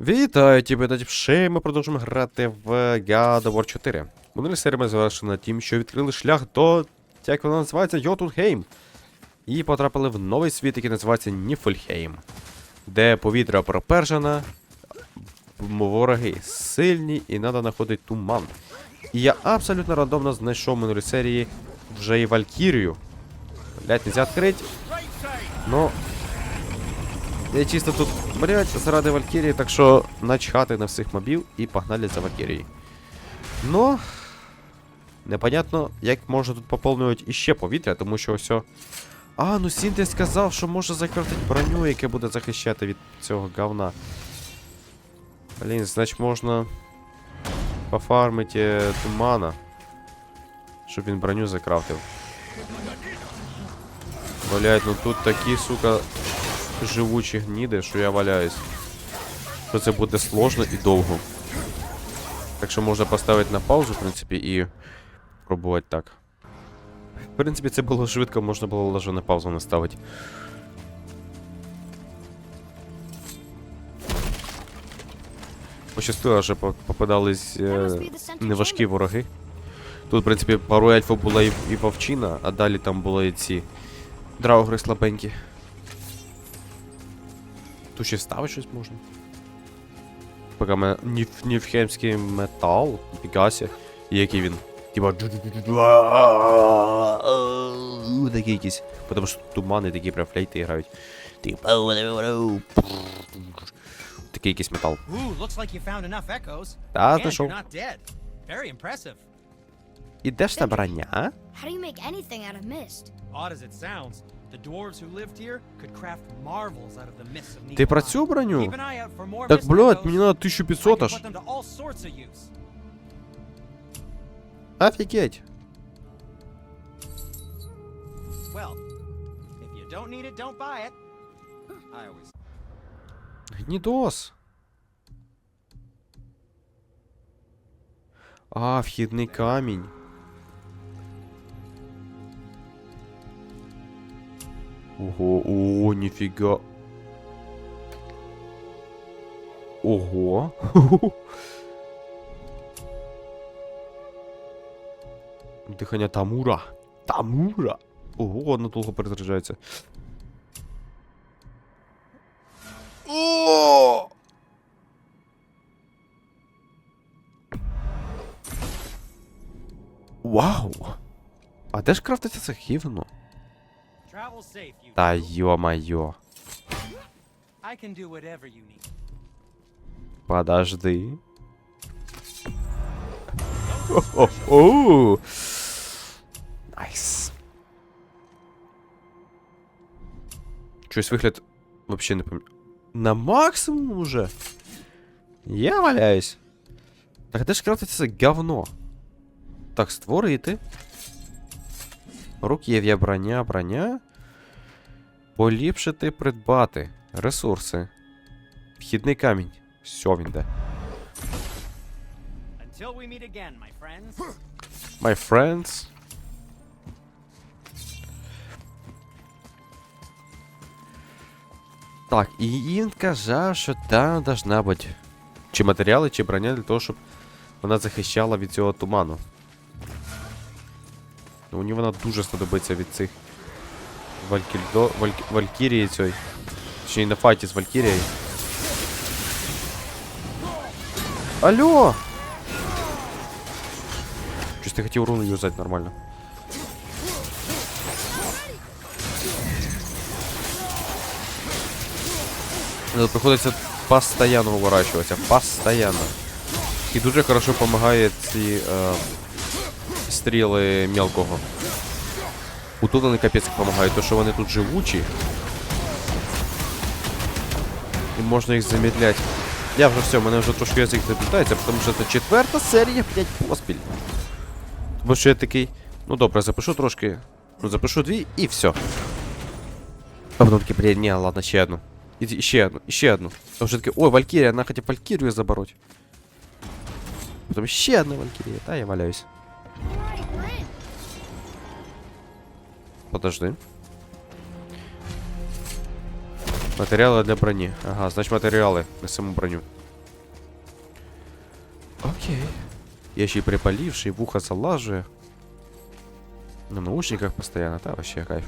Вітаю тебе, Датіпши! Ми продовжуємо грати в God of War 4. Минулі серії ми завершили на тим, що відкрили шлях до, як вона називається, Йотунхейм. І потрапили в новий світ, який називається Ніфельхейм, де повітря пропержено, м- вороги сильні і треба знаходити туман. І я абсолютно рандомно знайшов в минулій серії вже і Валькірію. Блять, нельзя відкрити. Ну, я чисто тут, блять, заради Валькірії, так що начхати на всіх мобів і погнали за Валькірією. Ну, непонятно, як можна тут поповнювати іще повітря, тому що ось. А, ну Сінтез сказав, що може закрафтити броню, яке буде захищати від цього говна. Блін, значить можна пофармити тумана, щоб він броню закрафтив. Блять, ну тут такі, сука, живучі гніди, що я валяюсь. Що це буде сложно і довго. Так що можна поставити на паузу, в принципі, і пробувати так. В принципі, це було швидко, можна було лише на паузу наставити. Пощастило, що попадались е, неважкі вороги. Тут, в принципі, пару ельфів була і, і вовчина, а далі там були і ці драугри слабенькі. Тут ще ставити щось можна. Поки ніфхемський метал, Пігасі. І який він? Типа. Такий якийсь. Потому що тумани такі прям флейти грають. Типа. Такий якийсь метал. Та dead. Very impressive. Ідеш на броня? How do you make anything out of mist? Odd as it sounds, Ты про цю броню? Так, блядь, мне надо 1500 аж. Офигеть. Гнидос. А, вхидный камень. Ого, о, ніфіга. Ого. Дихання Тамура. Тамура. Ого, воно довго перезаряджається. О! Вау! А де ж крафтиться це гівно? Travel safe, you. Та two. йо-майо. I can do whatever you need. Подожди. О-о-о! Найс. Щось вигляд вообще не пам'ятаю. На максимум уже? Я валяюсь. Так де ж крафтиться це говно? Так, створити. Руків'я, броня, броня. Поліпшити, придбати. Ресурси. Вхідний камінь. Все, він де. My friends. My friends. Так, і він казав, що там должна бути чи матеріали, чи броня для того, щоб вона захищала від цього туману. Ну, мені вона дуже знадобиться від цих Валькільдо... Вальк... Валькірії цієї. Ще й на файті з Валькірією. Алло! Щось ти хотів руну юзати нормально. Ну, Приходиться постоянно уворачиваться, постоянно. І дуже хорошо допомагає ці е, стріли мелкого. У тут вони капець допомагають, то що вони тут живучі. І можна їх замедляти. Я вже все, мене вже трошки язик заплітається, тому що це четверта серія, блядь, поспіль. Тому що я такий. Ну добре, запишу трошки. Ну, запишу дві і все. А потім такий, блядь, ні, ладно, ще одну. І ще одну, і ще одну. А вже такий, ой, Валькірія, вона хотів Валькірію забороть. Потім ще одна Валькірія, та я валяюсь. Подожди. Материалы для брони. Ага, значит материалы на саму броню. Окей. Я ще й припаливший, вухо залажує. На наушниках постоянно, да, вообще кайф.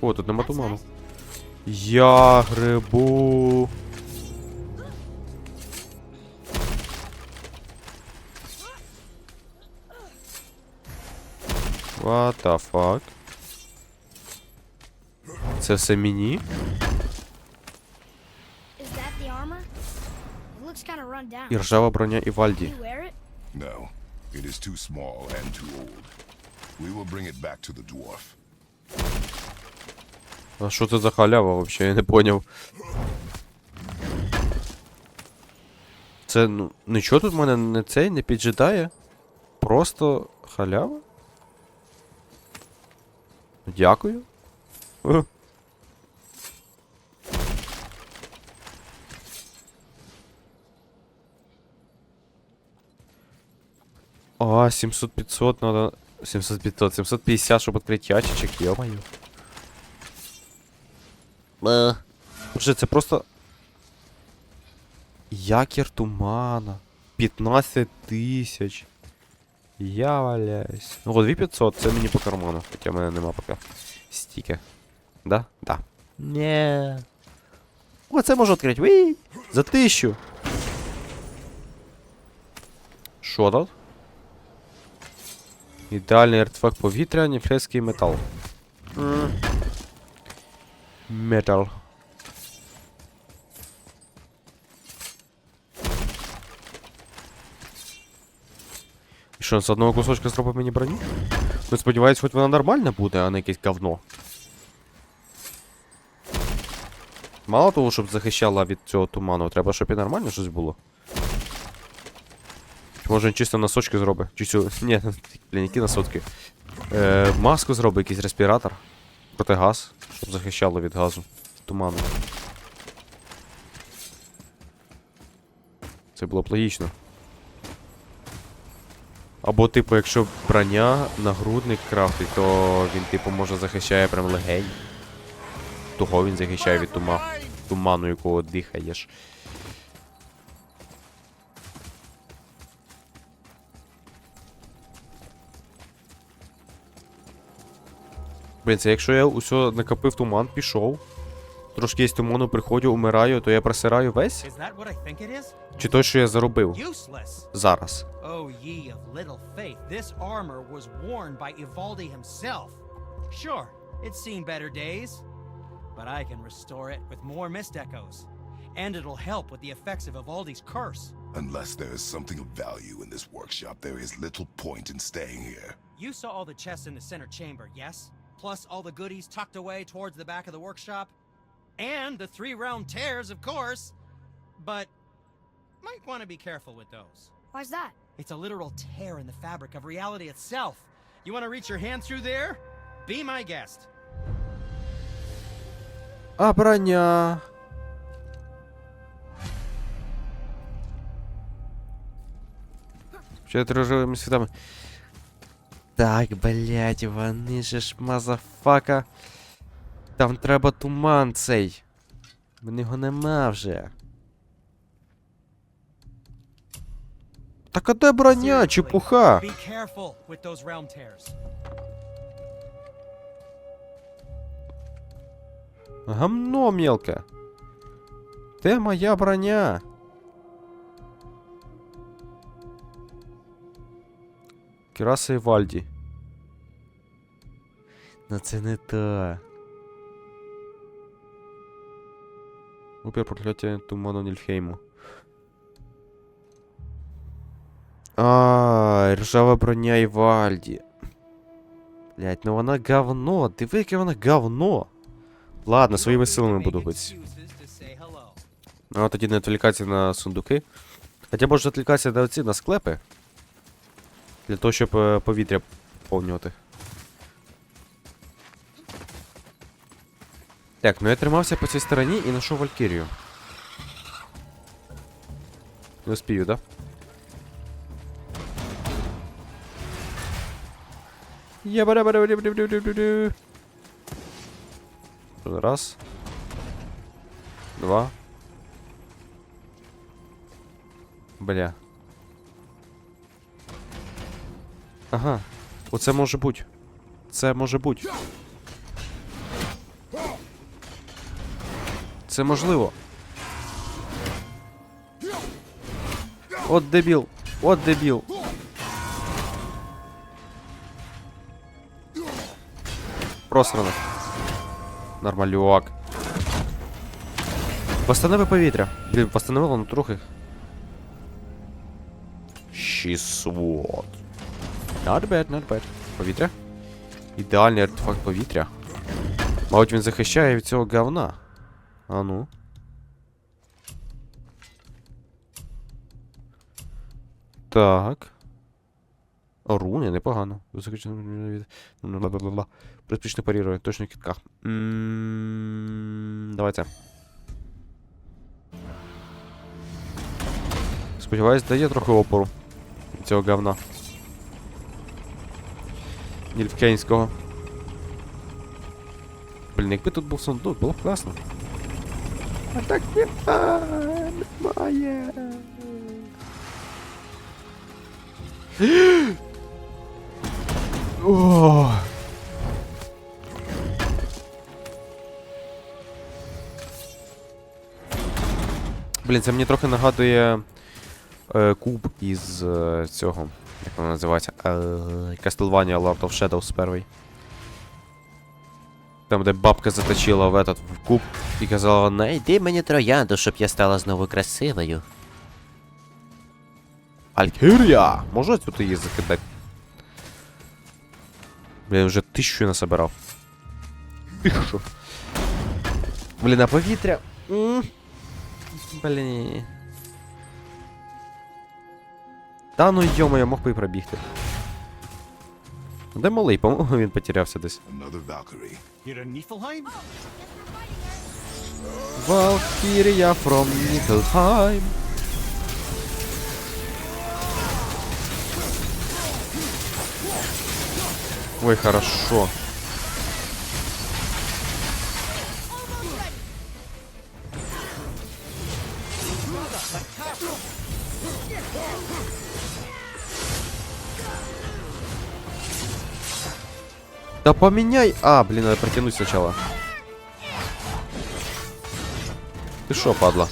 О, тут на матуману. Я грибу. What the fuck? Це все мені? І ржава броня Івальді. No, it is too small and too old. We will bring it back to the dwarf. А що це за халява вообще? Я не поняв. Це, ну, нічого тут в мене не цей не піджидає. Просто халява? Дякую. Е. А, 700-500 надо... 700-500, 750, щоб відкрити ящичок, ё-моё. Е. Вже це просто. Якір тумана. 15 тисяч. Я валяюсь. Ну, 2500, це мені по карману. Хоча в мене нема поки. Стіки. Да? Да. Не. О, це можу відкрити. Уі! За тисячу. Що тут? Ідеальний артефакт повітря, ніфлейський метал. Метал. І що, з одного кусочка зробив мені броню? Ну, сподіваюсь, хоч вона нормальна буде, а не якесь говно. Мало того, щоб захищала від цього туману, треба, щоб і нормально щось було. Може він чисто носочки зробить? Чи цю. Ні, блін, які носочки. Е, маску зробить, якийсь респіратор. Протигаз, щоб захищало від газу. Туману. Це було б логічно. Або, типу, якщо броня, нагрудник крафтить, то він, типу, може захищає прям легень. Того він захищає від тума... туману, якого дихаєш. Блін, це якщо я усьо накопив туман, пішов. Трошки є туману, приходжу, умираю, то я просираю весь? Чи той, що я заробив? Зараз. Oh. Sure, it's seen better days, but I can restore it with more mist echoes. And it'll help with the effects of Ivaldi's curse. Unless there is something of value in this workshop, there is little point in staying here. You saw all the chests in the center chamber, yes? Plus all the goodies tucked away towards the back of the workshop? And the three round tears, of course. But might want to be careful with those. Why's that? It's a literal tear in the fabric of reality itself. You want to reach your hand through there? Be my guest. А броня. Чотирижовими світами. Так, блять, вони же ж мазафака. Там треба туман цей. Мене його нема вже. Так а де броня, чепуха? Гамно мелке. Де моя броня? Кіраса і Вальді. Ну це не та. Упір прокляття туману Нільфхейму. А, ржава броня і Блять, ну вона говно. Диви, яке вона говно. Ладно, своїми силами буду hello. Ну, тоді не відволікатися на сундуки. Хоча може відволікатися на склепи. Для того, щоб повітря поповнювати. Так, ну я тримався по цій стороні і знайшов Валькірію. Не успію, да? Я бара бара бара бара бара бара Раз. Два. Бля. Ага. Оце може бути. Це може бути. Це можливо. От дебіл. От дебіл. Просрано. Нормалюк. Постанови повітря. Блін, постановило ну трохи. 600. Not bad, not bad. Повітря? Ідеальний артефакт повітря. Мабуть, він захищає від цього говна. А ну. Так. Руни, непогано. Бла-бла-бла-бла. Приспішно парірує, точно кітка. М, Давайте. Сподіваюсь, дає трохи опору цього говна. Нільфкейнського. Блін, якби тут був сундук, було б класно. А так немає. немає. О! Блін, це мені трохи нагадує е, куб із е, цього. Як воно називається? Е, Castlevania Lord of Shadows перший. Там, де бабка заточила в этот в куб і казала, найди мені троянду, щоб я стала знову красивою. Алькірія! Можна тут її закидати? Блін, вже тисячу насобирав. Тисячу. Блін, а повітря. Блін. Та ну йомо, я мог би і пробігти. Де малий? По-моєму, він потерявся десь. Валкірія from Нікелхайм. Ой, хорошо. Да поменяй. А, блин, надо протянуть сначала. Ти що, падла?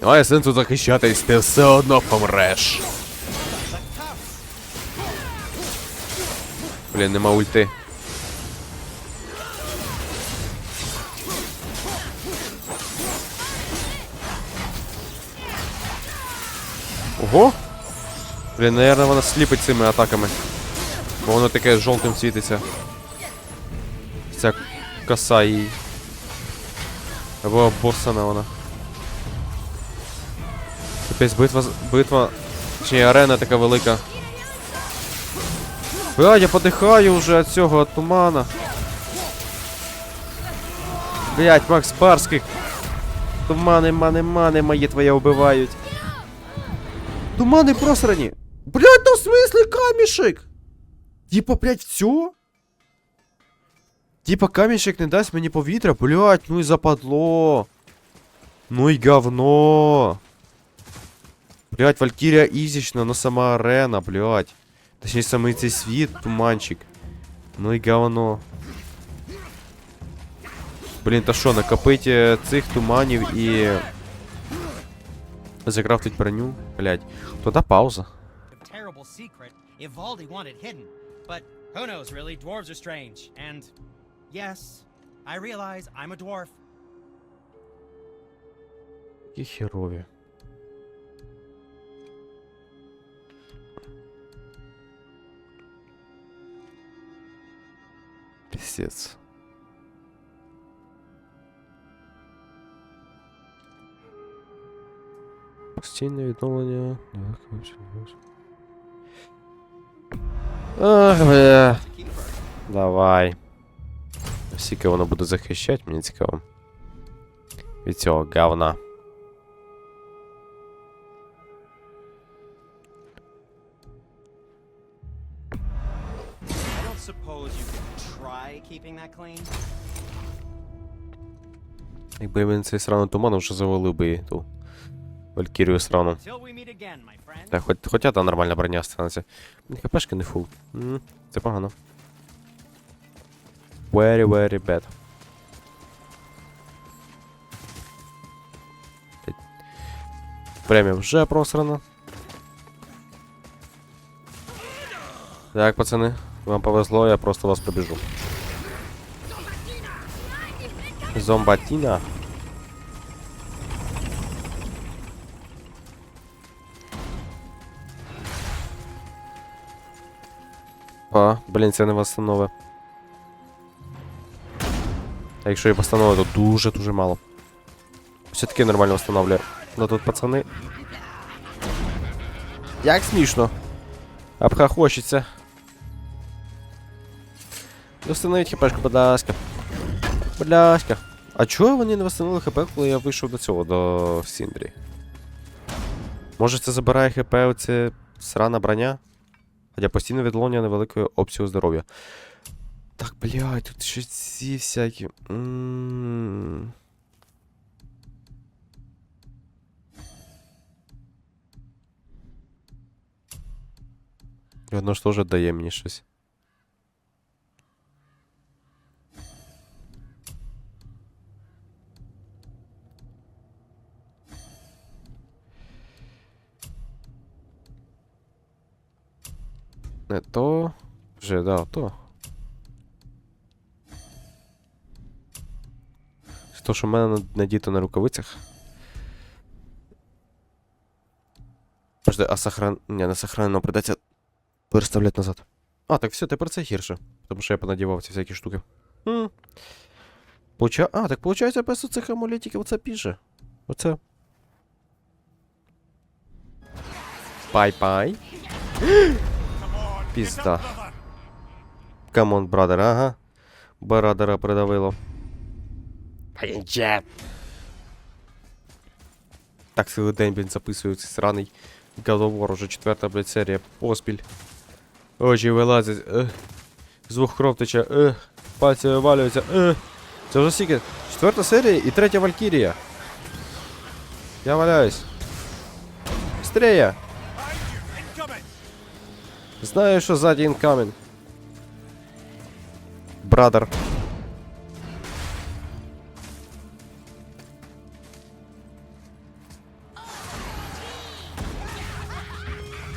Немає сенсу захищатись, ти все одно помреш. Блін, нема ульти. Ого! Блін, наверное, вона сліпить цими атаками. Бо воно таке жовтим світиться. Ця коса її. Або обоссана вона. Капець, битва, битва. Чи арена така велика. Бля, я подихаю вже від цього від тумана. Блять, Макс Барських. Тумани, мани, мани мої твоя вбивають. Тумани просрані. Блять, ну в смислі камішек? Типа, блять, все? Типа камішек не дасть мені повітря, блять, ну і западло. Ну і говно. Блять, Валькірія ізічна, но сама арена, блять. Точніше, самий цей світ, туманчик. Ну і говно. Блін, та що, накопити цих туманів і. Закрафтить броню? Блять. Туди пауза. A terrible secret Ivaldi wanted hidden. But who knows, really? Dwarves are strange. And yes, I realize I'm a dwarf. Які херові. Пісець. Постійне відновлення. Ах, бля. Давай. Скільки воно буде захищати, мені цікаво. Від цього говна. Якби він цей сраний туман вже завалив би ту Валькірію срану. Так, хоч, хоча та нормальна броня станеться. ХПшки не фул. М, Це погано. Very, very bad. Премія вже просрана. Так, пацани, вам повезло, я просто вас побіжу. Зомбатіна. А, блін, це не восстанови. А якщо і восстанови, то дуже-дуже мало. Все-таки нормально восстановлює. Ну тут пацани. Як смішно. Обхахочеться. Восстановіть хпшку, будь ласка. Будь ласка. А чого вони не восстановили хп, коли я вийшов до цього, до Сіндрі? Може це забирає хп оце срана броня? Хоча постійне відлоння невеликої обсягу здоров'я. Так, блядь, тут ще ці всякі. М. Воно ж теж дає мені щось. Не то. Вже, да, то. То, що в мене надіто на рукавицях. Подожди, а сохран... Не, не сохранено придеться переставляти назад. А, так все, тепер це гірше. Тому що я понадівав ці всякі штуки. Хм. Получа... А, так получається без оцих амулетиків оце піже. Оце. Пай-пай. Пізда. Камон, брадер, ага. Брадера придавило. Так цілий день, блін, записую цей сраний God уже четверта, блядь, серія поспіль. Очі вилазять, ех. Звук кров тече, ех. Пальці вивалюються, ех. Це вже скільки? Четверта серія і третя Валькірія. Я валяюсь. Быстрее! Знаю, що ззаді інкамін. Брадер.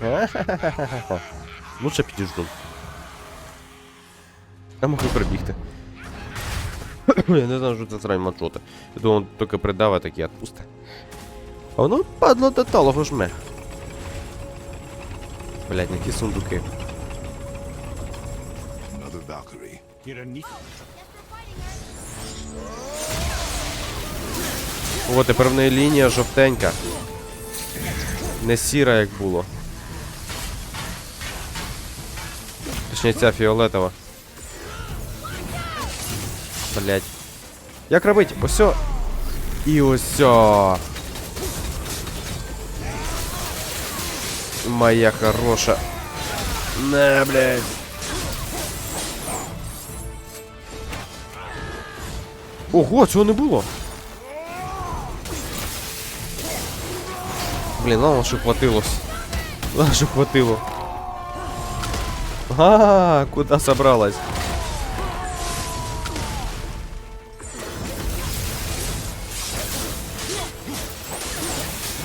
Лучше підіжду. Я можу прибігти. Я не знаю, що це срань мачоти. Я думав, тільки придавить, так і відпусти. А воно падло до талого жме. Блять, які сундуки. О, тепер в неї лінія жовтенька. Не сіра, як було. Точніше, ця фіолетова. Блять. Як робить? Осьо. І осьо. Моя хороша. Не, блядь. Ого, цього не було. Блін, ладно, що хватилось. Ладно, що хватило. А, куда собралась?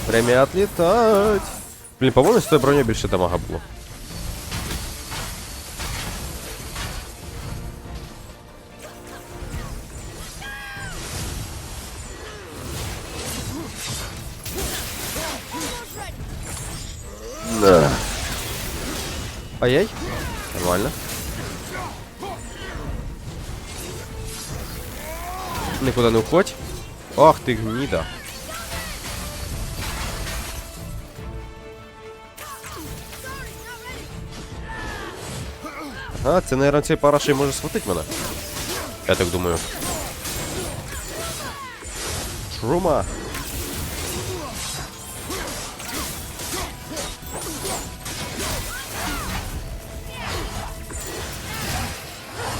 Время отлетать. Блін, по-моєму, з тої броні більше дамага було. Ай-яй. Нормально. Никуда не уходь. Ах ты гнида. А, це, наверное, цей парашей може схватить мене. Я так думаю. Шрума.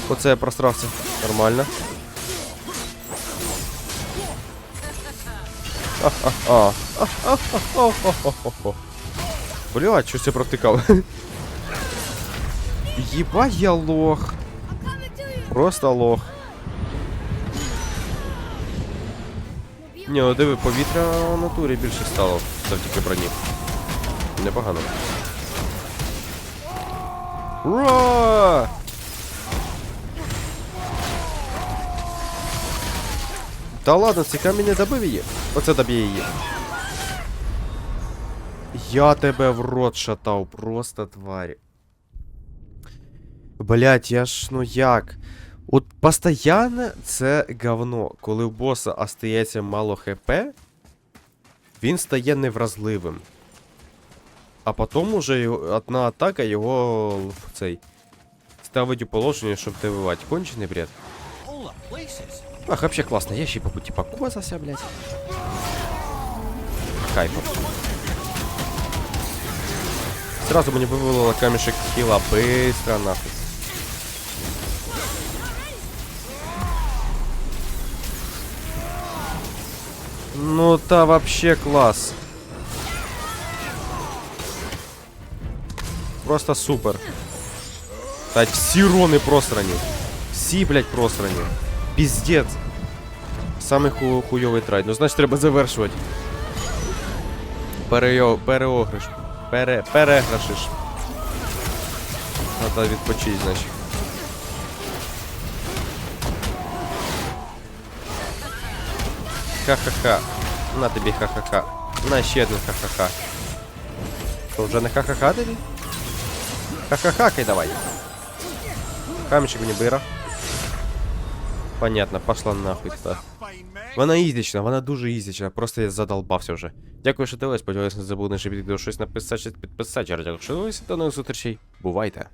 Оце я просрався. Нормально. А-а-а. Блядь, щось я провтикав. Єба я лох. Просто лох. Ні, ну диви, повітря в натурі більше стало завдяки броні. Непогано. Ура! Та ладно, цей камінь не добив її. Оце доб'є її. Я тебе в рот шатав, просто тварі. Блять, я ж ну як? От постоянно це говно. Коли у боса остається мало хп, він стає невразливим. А потім уже його, одна атака його в цей ставить у положення, щоб добивати. Кончений бред. Full of places. Ах, вообще классно. Я ще й по пути покосався, блядь. Кайфом. Сразу мені вивалило камешек хила быстро нахуй. Ну та вообще класс. Просто супер. Та всі рони просрані. Всі, блядь, просрані. Піздець. Самий ху хуйовий трайд. Ну, значить, треба завершувати. Перейо... Переограш. Пере... Переграшиш. Треба відпочить, значить. Ха-ха-ха. На тобі ха-ха-ха. На ще один ха-ха-ха. То вже не ха-ха-ха тобі? Ха-ха-хакай давай. Камешек мені бира. Понятно, пошла нахуй та. Вона ізічна, вона дуже ізічна, просто я задолбався вже. Дякую, що дивились, сподіваюся, не забув наше відео щось написати, щось підписати. Дякую, що дивилися, до нових зустрічей. Бувайте.